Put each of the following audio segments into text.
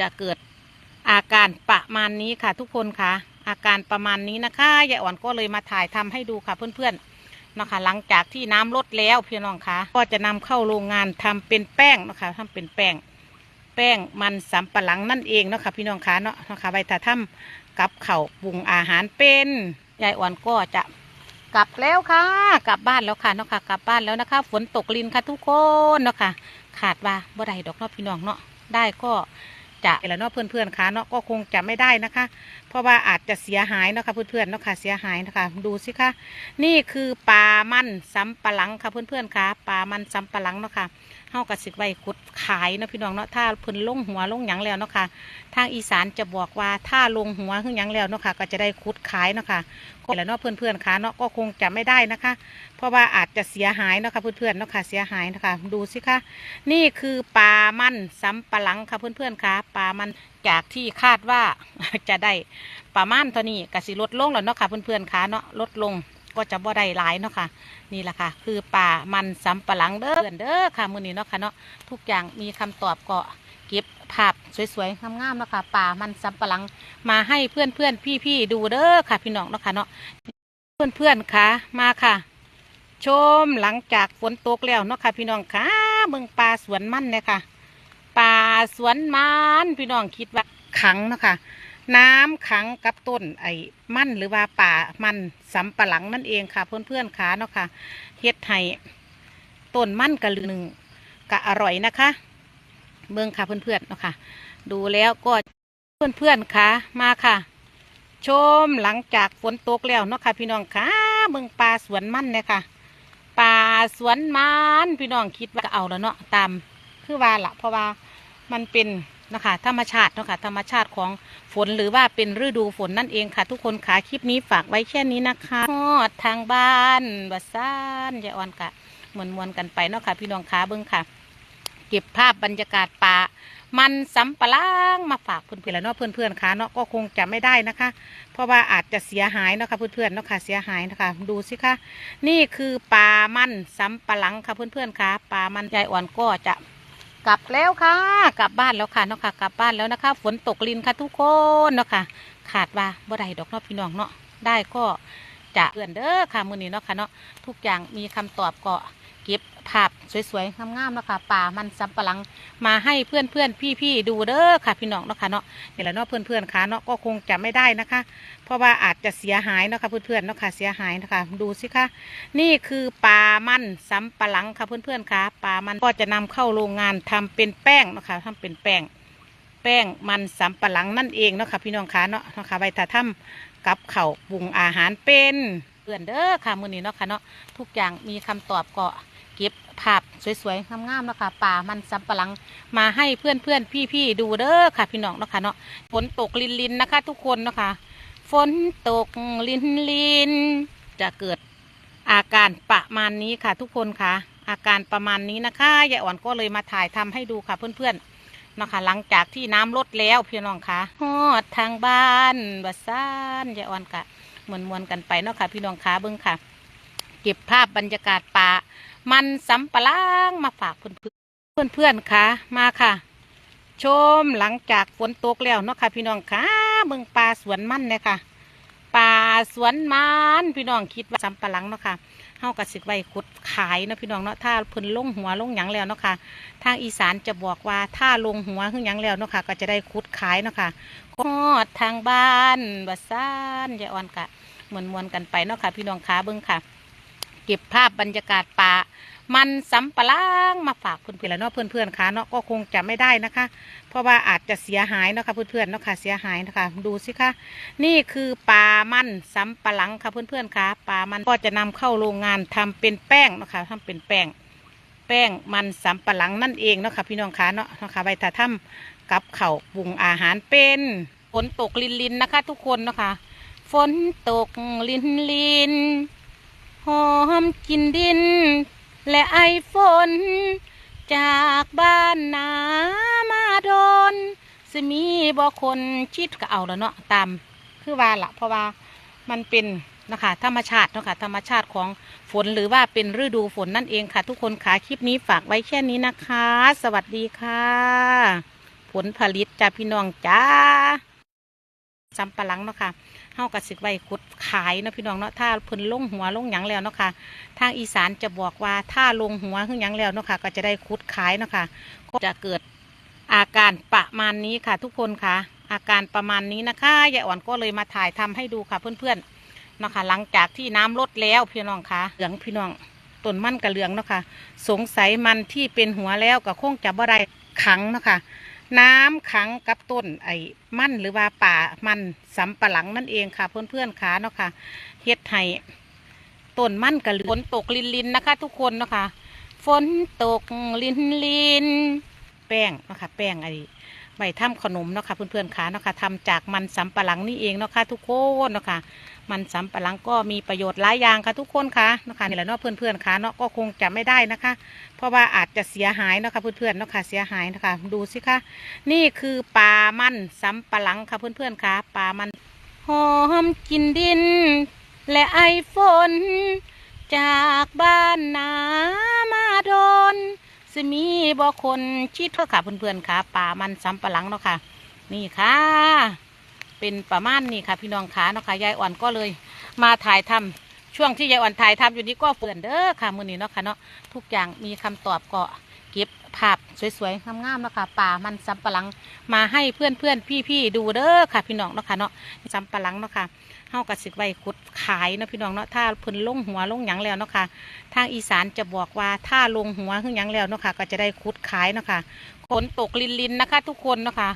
จะเกิดอาการประมาณนี้ค่ะทุกคนค่ะ อาการประมาณนี้นะคะยายอ่อนก็เลยมาถ่ายทำให้ดูค่ะเพื่อนๆนะคะหลังจากที่น้ำลดแล้วพี่น้องคะก็จะนำเข้าโรงงานทำเป็นแป้งนะคะทำเป็นแป้ง แป้งมันสำปะหลังนั่นเองเนาะค่ะพี่น้องคะเนาะนะคะไว้ถ้าทำกับเข้าปรุงอาหารเป็นยายอ่อนก็จะกลับแล้วค่ะ กลับบ้านแล้วค่ะเนาะค่ะ กลับบ้านแล้วนะคะ ฝนตกลินค่ะทุกคนเนาะค่ะ ขาดว่าบ่ได้ดอกเนาะพี่น้องเนาะได้ก็ จะแล้วเนาะเพื่อนๆคะเนาะก็คงจะไม่ได้นะคะ เพราะว่าอาจจะเสียหายเนาะค่ะเพื่อนๆเนาะค่ะเสียหายนะคะ ดูสิคะนี่คือปลามันสำปะหลังค่ะเพื่อนๆคะปลามันสำปะหลังเนาะค่ะ เฮากระสิไว้ขุดขายเนาะพี่น้องเนาะถ้าเพิ่นลงหัวลงหยังแล้วเนาะค่ะทางอีสานจะบอกว่าถ้าลงหัวขึ้นหยังแล้วเนาะค่ะก็จะได้ขุดขายเนาะค่ะก็แล้วเนาะเพื่อนๆคะเนาะก็คงจะไม่ได้นะคะ เพราะว่าอาจจะเสียหายเนาะค่ะเพื่อนๆเนาะค่ะเสียหายนะคะดูสิคะนี่คือปลามันสำปะหลังค่ะเพื่อนๆค่ะปลามันจากที่คาดว่าจะได้ประมาณเท่านี้กสิลดลงแล้วเนาะค่ะเพื่อนๆค่ะเนาะลดลง ก็จะบ่ได้หลายเนาะค่ะนี่แหละค่ะ คือปลามันสำปะหลังเด้อเด้อค่ะมื้อนี้เนาะค่ะเนาะทุกอย่างมีคำตอบก็เก็บภาพสวยๆงามๆเนาะค่ะปลามันสำปะหลังมาให้เพื่อนๆพี่ๆดูเด้อค่ะ พี่น้องเนาะค่ะเนาะเพื่อนๆค่ะมาค่ะ ชมหลังจากฝนตกแล้วเนาะค่ะ พี่น้องค่ะเมืองปลาสวนมันเนี่ยค่ะปลาสวนมันพี่น้องคิดว่าขังเนาะค่ะ น้ำขังกับต้นไอ้มันหรือว่าป่ามันสำปะหลังนั่นเองค่ะ เพื่อนๆค่ะเนาะค่ะเฮ็ดให้ต้นมันกะลือหนึ่งกะอร่อยนะคะเมืองค่ะเพื่อนๆเนาะค่ะ ดูแล้วก็เพื่อนๆค่ะมาค่ะ ชมหลังจากฝนตกแล้วเนาะค่ะ พี่น้องค่ะเมืองปลาสวนมันเนี่ยค่ะป่าสวนมันพี่น้องคิดว่าก็เอาแล้วเนาะตามคือว่าละเพราะว่ามันเป็น นะคะธรรมชาติเนาะค่ะธรรมชาติของฝนหรือว่าเป็นฤดูฝนนั่นเองค่ะ ทุกคนขาคลิปนี้ฝากไว้แค่นี้นะคะฮอดทางบ้านบัซานยายอ่อนกะมวนมวนกันไปเนาะค่ะ พี่น้องขาเบิ้งค่ะ เก็บภาพบรรยากาศป่ามันสำปะหลังมาฝากเพื่อนๆแล้วเนาะเพื่อนๆค่ะเนาะก็คงจะไม่ได้นะคะ เพราะว่าอาจจะเสียหายเนาะค่ะเพื่อนๆเนาะค่ะเสียหายนะคะดูสิคะนี่คือปลามันสำปะหลังค่ะเพื่อนๆค่ะปลามันยายอ่อนก็จะ กลับแล้วค่ะ กลับบ้านแล้วค่ะเนาะค่ะ กลับบ้านแล้วนะคะ ฝนตกลินค่ะทุกคนเนาะค่ะ ขาดว่าบ่ได้ดอกเนาะพี่น้องเนาะได้ก็จะเอื่อนเด้อค่ะมื้อนี้เนาะค่ะเนาะทุกอย่างมีคำตอบก็ เก็บภาพสวยๆงามๆนะคะป่ามันสำปะหลังมาให้เพื่อนเพื่อนพี่พี่ๆดูเด้อค่ะพี่น้องเนาะค่ะเนาะนี่แหละเนาะเพื่อนๆค่ะเนาะก็คงจะไม่ได้นะคะ เพราะว่าอาจจะเสียหายเนาะค่ะเพื่อนๆเนาะค่ะเสียหายนะคะดูสิคะนี่คือปลามันสำปะหลังค่ะเพื่อนๆค่ะปลามันก็จะนำเข้าโรงงานทำเป็นแป้งเนาะค่ะทำเป็นแป้งแป้งมันสำปะหลังนั่นเองเนาะค่ะพี่น้องค่ะเนาะเนาะค่ะไว้ถ้าทำกับเข้าวปรุงอาหารเป็น เพื่อนเด้อค่ะมื้อนี้เนาะค่ะเนาะทุกอย่างมีคำตอบก็เก็บภาพสวยๆงามๆเนาะค่ะป่ามันสำปะหลังมาให้เพื่อนๆพี่ๆดูเด้อค่ะ พี่น้องเนาะค่ะเนาะฝนตกลินๆนะคะ ทุกคนเนาะค่ะฝนตกลินลินจะเกิดอาการประมาณนี้ค่ะ ทุกคนค่ะ อาการประมาณนี้นะคะยายอ่อนก็เลยมาถ่ายทำให้ดูค่ะเพื่อนๆนะคะหลังจากที่น้ำลดแล้วพี่น้องค่ะฮอดทางบ้านบัซานยายอ่อนกะ มวนมวนกันไปเนาะค่ะ พี่น้องค้าเบิ้งค่ะ เก็บภาพบรรยากาศป่า มันสำปะหลังมาฝากเพื่อนๆเพื่อนค่ะ มาค่ะ ชมหลังจากฝนตกแล้วเนาะค่ะ พี่น้องค่ะเบิ้งป่าสวนมันเนี่ยค่ะ สวนมันพี่น้องคิดว่าสำปะหลังเนาะค่ะเฮากระสิไว้ขุดขายเนาะพี่น้องเนาะถ้าเพิ่นลงหัวลงหยังแล้วเนาะค่ะทางอีสานจะบอกว่าถ้าลงหัวขึ้นหยังแล้วเนาะค่ะก็จะได้ขุดขายเนาะค่ะกอดทางบ้านบัซานยายอ่อนกะมวนมวนกันไปเนาะค่ะพี่น้องขาเบิ้งค่ะ เก็บภาพบรรยากาศป่า มันสำปะหลังมาฝากเพื่อนๆแล้วเนาะเพื่อนๆค่ะเนาะก็คงจะไม่ได้นะคะ เพราะว่าอาจจะเสียหายเนาะค่ะเพื่อนๆเนาะค่ะเสียหายนะคะดูสิคะนี่คือปลามันสำปะหลังค่ะเพื่อนๆค่ะปลามันก็จะนำเข้าโรงงานทำเป็นแป้งเนาะค่ะทำเป็นแป้ง แป้งมันสำปะหลังนั่นเองเนาะค่ะพี่น้องค่ะเนาะเนาะค่ะไว้ถ้าทำกับเข้าวปรุงอาหารเป็นฝนตกลินๆนนะคะ ทุกคนเนาะค่ะฝนตกลินลินหอมกินดิน และไอฝน จากบ้านนามาโดนสิมีบ่คนชิดก็เอาแล้วเนาะตามคือว่าละเพราะว่ามันเป็นนะคะธรรมชาติเนาะค่ะธรรมชาติของฝนหรือว่าเป็นฤดูฝนนั่นเองค่ะ ทุกคนขาคลิปนี้ฝากไว้แค่นี้นะคะ สวัสดีค่ะ ผลผลิตจ้าพี่น้องจ้าสำปะหลังเนาะค่ะ เฮากะสิไว้ขุดขายเนาะพี่น้องเนาะถ้าเพิ่นลงหัวลงหยังแล้วเนาะค่ะทางอีสานจะบอกว่าถ้าลงหัวขึ้นหยังแล้วเนาะค่ะก็จะได้ขุดขายเนาะค่ะก็จะเกิดอาการประมาณนี้ค่ะ ทุกคนค่ะ อาการประมาณนี้นะคะยายอ่อนก็เลยมาถ่ายทำให้ดูค่ะเพื่อนๆเนาะค่ะหลังจากที่น้ำลดแล้วพี่น้องค่ะเหลืองพี่น้องต้นมันกระเหลืองเนาะค่ะสงสัยมันที่เป็นหัวแล้วก็คงจะบ่ได้ขังเนาะค่ะ น้ำขังกับต้นไอ้มันหรือว่าป่ามันสำปะหลังนั่นเองค่ะ เพื่อนๆค่ะเนาะค่ะเฮ็ดไห้ต้นมันกระเหลืองฝนตกลินลินนะคะ ทุกคนเนาะค่ะฝนตกลินลินแป้งเนาะค่ะแป้งไอ้ ใบทำขนมเนาะค่ะเพื่อนๆค่ะเนาะค่ะทำจากมันสำปะหลังนี่เองเนาะค่ะทุกคนเนาะค่ะมันสำปะหลังก็มีประโยชน์หลายอย่างค่ะทุกคนค่ะเนาะค่ะนี่แหละเนาะเพื่อนๆค่ะเนาะก็คงจะไม่ได้นะคะ เพราะว่าอาจจะเสียหายเนาะค่ะเพื่อนๆเนาะค่ะเสียหายนะคะดูสิคะนี่คือปลามันสำปะหลังค่ะเพื่อนๆค่ะปลามันหอมกลินดิน และไอฝนจากบ้านนามาโดน สิมีบ่คนชีดเถอะค่ะเพื่อนๆค่ะป่ามันสำปะหลังเนาะค่ะ นี่ค่ะ เป็นประมาณนี้ค่ะ พี่น้องขาเนาะค่ะยายอ่อนก็เลย มาถ่ายทำช่วงที่ยายอ่อนถ่ายทำอยู่นี้ก็เปื่อนเด้อค่ะมือนี้เนาะค่ะเนาะทุกอย่างมีคำตอบเกาะ ภาพสวยๆงามๆนะค่ะป่ามันสำปะหลังมาให้เพื่อนเพื่อนพี่พี่ๆดูเด้อค่ะ พี่น้องเนาะค่ะเนาะสำปะหลังเนาะค่ะเฮากระสิไว้ขุดขายเนาะพี่น้องเนาะถ้าพิ่นลงหัวลงหยังแล้วเนาะค่ะทางอีสานจะบอกว่าถ้าลงหัวขึ้นหยังแล้วเนาะค่ะก็จะได้ขุดขายเนาะค่ะฝนตกลินลินนะคะ ทุกคนเนาะค่ะ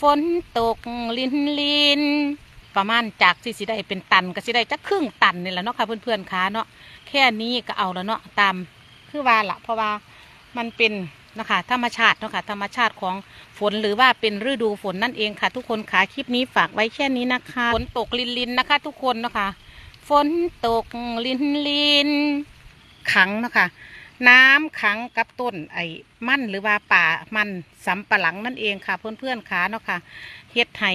ฝนตกลินลินประมาณจากที่สิได้เป็นตันก็สิได้จักครึ่งตันนี่แหละเนาะค่ะเพื่อนๆค่ะเนาะแค่นี้ก็เอาแล้วเนาะตามคือว่าละเพราะว่ามันเป็น นะคะ ธรรมชาติเนาะค่ะธรรมชาติของฝนหรือว่าเป็นฤดูฝนนั่นเองค่ะ ทุกคนค่ะคลิปนี้ฝากไว้แค่นี้นะคะฝนตกลินลินนะคะ ทุกคนเนาะค่ะฝนตกลินลินขังเนาะค่ะน้ำขังกับต้นไอ้มันหรือว่าป่ามันสำปะหลังนั่นเองค่ะ เพื่อนๆค่ะเนาะค่ะเฮ็ดให้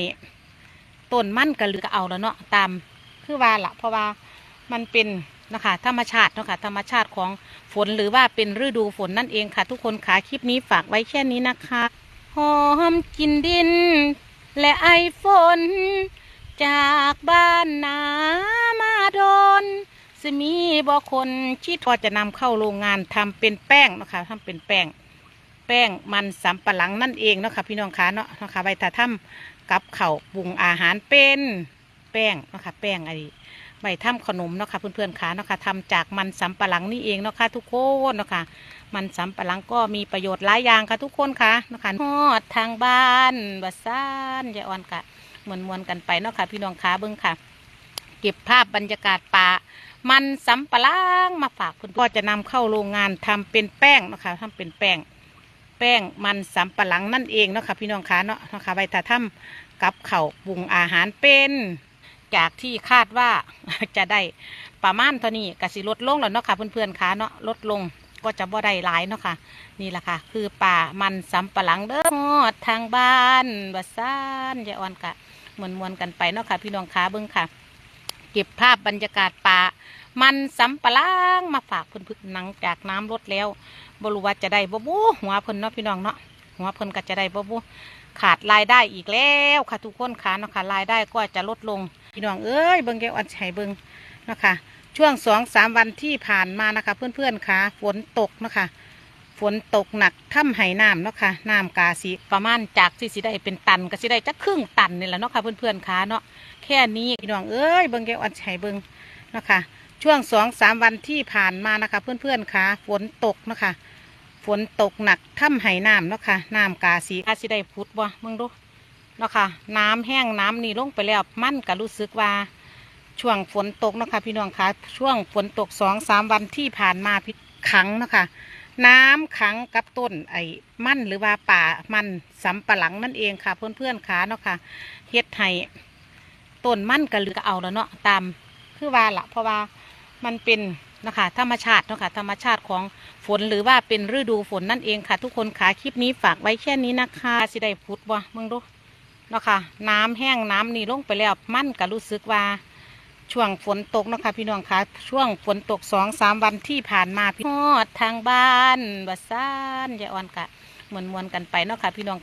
ต้นมันก็เหลือก็เอาแล้วเนาะตามคือว่าละเพราะว่ามันเป็น นะคะ ธรรมชาติเนาะค่ะธรรมชาติของฝนหรือว่าเป็นฤดูฝนนั่นเองค่ะ ทุกคนค่ะคลิปนี้ฝากไว้แค่นี้นะคะหอมกินดิน และไอฝน จากบ้านนามาโดนสมีบ่คนชิดก็จะนำเข้าโรงงานทำเป็นแป้งนะคะทำเป็นแป้ง แป้งมันสำปะหลังนั่นเองเนาะค่ะพี่น้องคะเนาะนะคะใบตาถ้ำกับเข่าปรุงอาหารเป็นแป้งนะคะแป้งอะไอ้ ใบถ้ำขนมเนาะค่ะเพื่อนๆค่ะเนาะค่ะทำจากมันสำปะหลังนี่เองเนาะค่ะทุกคนเนาะค่ะมันสำปะหลังก็มีประโยชน์หลายอย่างค่ะทุกคนค่ะเนาะค่ะฮอดทางบ้านบัซานยายอ่อนกะมวนมวนกันไปเนาะค่ะพี่น้องคะเบิ้งค่ะ เก็บภาพบรรยากาศป่ามันสำปะหลังมาฝากเพื่อนก็จะนำเข้าโรงงานทำเป็นแป้งเนาะค่ะทำเป็นแป้งแป้งมันสำปะหลังนั่นเองเนาะค่ะพี่น้องคะเนาะเนาะค่ะใบตาถ้ำกับเข่าปรุงอาหารเป็น จากที่คาดว่าจะได้ประมาณเท่านี้กสิลดลงแล้วเนาะค่ะเพื่อนๆคะเนาะลดลงก็จะบ่ได้หลายเนาะค่ะ นี่แหละค่ะ คือป่ามันสำปะหลังเด้อฮอดทางบ้านบัซานยายอ่อนกะมวนมวนกันไปเนาะค่ะ พี่น้องคะเบิ้งค่ะ เก็บภาพบรรยากาศป่ามันสำปะหลังมาฝากเพื่อนๆหนังจากน้ำลดแล้วบรูว่าจะได้บ่บูหัวเพิ่นเนาะพี่น้องเนาะหัวเพิ่นก็จะได้บ่บูขาดรายได้อีกแล้วค่ะทุกคนค่ะเนาะค่ะรายได้ก็จะลดลง พี่น้องเอ้ยเบิ่งแกอันใช้เบิ่งนะคะช่วงสองสามวันที่ผ่านมานะคะ เพื่อนๆค่ะฝนตกนะคะ ฝนตกหนักถ้ำไหน้ำเนาะค่ะน้ำกาสีประมาณจากที่สิได้เป็นตันก็สิได้จักครึ่งตันนี่แหละเนาะค่ะเพื่อนๆค่ะเนาะแค่นี้พี่น้องเอ้ยเบิ่งแกอันใช้เบิ่งเนาะค่ะช่วงสองสามวันที่ผ่านมานะคะ เพื่อนๆค่ะฝนตกเนาะค่ะฝนตกหนักถ้ำไหน้ำเนาะค่ะน้ำกาสีกาสีได้พุดบ่มึงดู เนาะค่ะ น้ำแห้งน้ำนี่ลงไปแล้วมันก็รู้สึกว่าช่วงฝนตกเนาะค่ะพี่น้องคะช่วงฝนตกสองสามวันที่ผ่านมาพี่ขังเนาะค่ะน้ำขังกับต้นไอ้มันหรือว่าป่ามันสำปะหลังนั่นเองค่ะเพื่อนๆค่ะเนาะค่ะเฮ็ดให้ต้นมันก็เหลือก็เอาแล้วเนาะตามคือว่าละเพราะว่ามันเป็นนะคะธรรมชาติเนาะค่ะธรรมชาติของฝนหรือว่าเป็นฤดูฝนนั่นเองค่ะ ทุกคนค่ะคลิปนี้ฝากไว้แค่นี้นะคะ สิได้พุดบ่มึงดู เนาะค่ะ น้ำแห้งน้ำนี่ลงไปแล้วมันก็รู้สึกว่าช่วงฝนตกเนาะค่ะพี่น้องคะช่วงฝนตกสองสามวันที่ผ่านมาพี่ฮอดทางบ้านบัซ่านยายอ่อนกะมวนมวนกันไปเนาะค่ะพี่น้อง